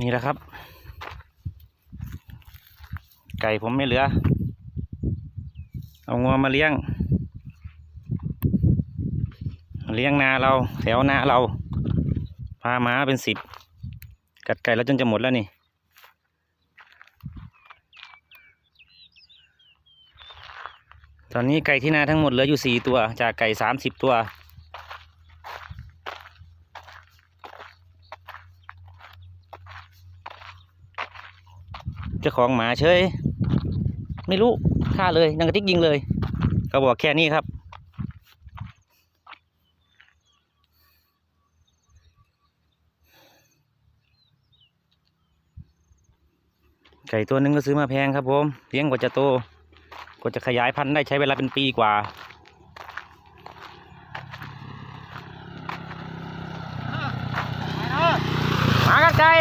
นี่แหละครับ ไก่ผมไม่เหลือ เอางัวมาเลี้ยง เลี้ยงนาเรา แถวนาเรา พาม้าเป็นสิบ กัดไก่แล้วจนจะหมดแล้วนี่ตอนนี้ไก่ที่นาทั้งหมดเหลืออยู่สี่ตัว จากไก่สามสิบตัว เจ้าของหมาเฉย ไม่รู้ฆ่าเลยนังกระติกยิงเลยเขาบอกแค่นี้ครับไก่ตัวหนึงก็ซื้อมาแพงครับผมเลี้ยงกว่าจะโตกว่าจะขยายพันธุ์ได้ใช้เวลาเป็นปีกว่า มากันไก่